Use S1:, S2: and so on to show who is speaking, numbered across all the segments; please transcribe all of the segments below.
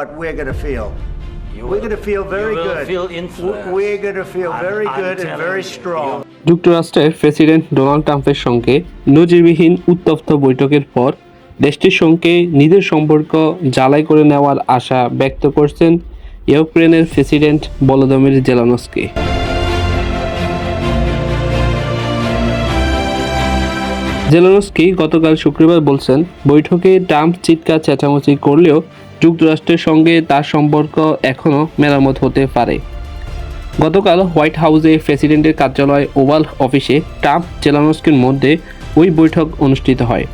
S1: what we're going to feel.
S2: You
S1: We're going to feel very
S2: you will
S1: good.
S2: Feel influenced.
S1: We're going to feel
S2: I'm-
S1: very
S2: I'm
S1: good and very
S2: you,
S1: strong.
S3: যুক্তরাষ্ট্রের president Donald ট্রাম্পের সঙ্গে নজিরবিহীন উত্তপ্ত বৈঠকের পর দেশটির সঙ্গে নিজের সম্পর্ক জ্বালাই করে নেওয়ার আশা ব্যক্ত করছেন ইউক্রেনের প্রেসিডেন্ট বলোদমির জেলানস্কি জেলানস্কি গতকাল শুক্রবার বলছেন বৈঠকে ট্রাম্প চিৎকার চেঁচামেচি করলেও যুক্তরাষ্ট্রের সঙ্গে তার সম্পর্ক এখনও মেরামত হতে পারে। গতকাল হোয়াইট হাউসে প্রেসিডেন্টের কার্যালয় ওভাল অফিসে ট্রাম্প জেলানস্কির মধ্যে ওই বৈঠক অনুষ্ঠিত হয়।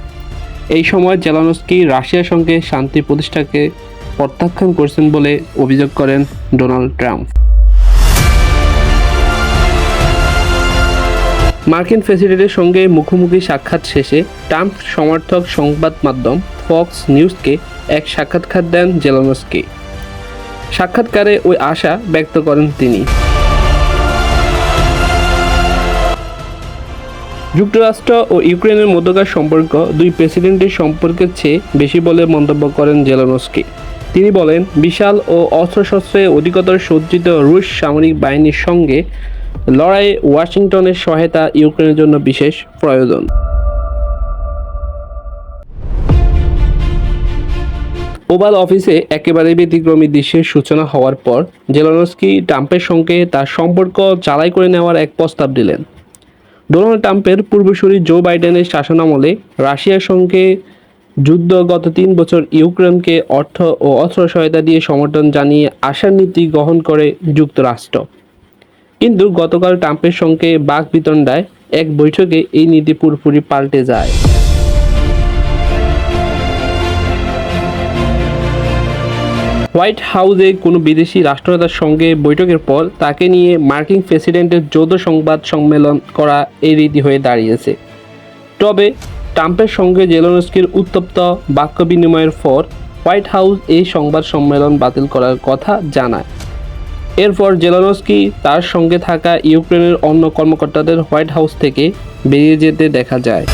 S3: এই সময় জেলানস্কি রাশিয়ার সঙ্গে শান্তি প্রতিষ্ঠাকে প্রত্যাখ্যান করছেন বলে অভিযোগ করেন ডোনাল্ড ট্রাম্প। মার্কিন প্রেসিডেন্টের সঙ্গে মুখোমুখি সাক্ষাৎ শেষে ট্রাম্প সমর্থক সংবাদ মাধ্যম ফক্স নিউজকে এক সাক্ষাৎকার দেন জেলানস্কি। সাক্ষাৎকারে ওই আশা ব্যক্ত করেন তিনি। যুক্তরাষ্ট্র ও ইউক্রেনের মধ্যকার সম্পর্ক দুই প্রেসিডেন্টের সম্পর্কের চেয়ে বেশি বলে মন্তব্য করেন জেলানস্কি। তিনি বলেন, বিশাল ও অস্ত্রশস্ত্রে অধিকতর সজ্জিত রুশ সামরিক বাহিনীর সঙ্গে লড়াইয়ে ওয়াশিংটনের সহায়তা ইউক্রেনের জন্য বিশেষ প্রয়োজন। ওভাল অফিসে একেবারে ব্যতিক্রমী দৃশ্যের সূচনা হওয়ার পর জেলানস্কি ট্রাম্পের সঙ্গে তার সম্পর্ক চালাই করে নেওয়ার এক প্রস্তাব দিলেন। ডোনাল্ড ট্রাম্পের পূর্বসূরি জো বাইডেনের শাসনামলে রাশিয়ার সঙ্গে যুদ্ধ গত তিন বছর ইউক্রেনকে অর্থ ও অস্ত্র সহায়তা দিয়ে সমর্থন জানিয়ে আশার নীতি গ্রহণ করে যুক্তরাষ্ট্র। কিন্তু গতকাল ট্রাম্পের সঙ্গে বাক বিতণ্ডায় এক বৈঠকে এই নীতি পুরোপুরি পাল্টে যায়। হোয়াইট হাউসে কোনো বিদেশি রাষ্ট্রনেতার সঙ্গে বৈঠকের পর তাকে নিয়ে মার্কিন প্রেসিডেন্টের যৌথ সংবাদ সম্মেলন করা এই রীতি হয়ে দাঁড়িয়েছে। তবে ট্রাম্পের সঙ্গে জেলনস্কির উত্তপ্ত বাক্য বিনিময়ের পর হোয়াইট হাউস এই সংবাদ সম্মেলন বাতিল করার কথা জানায়। এরপর জেলানস্কি তার সঙ্গে থাকা ইউক্রেনের অন্য কর্মকর্তাদের হোয়াইট হাউস থেকে বেরিয়ে যেতে দেখা যায়।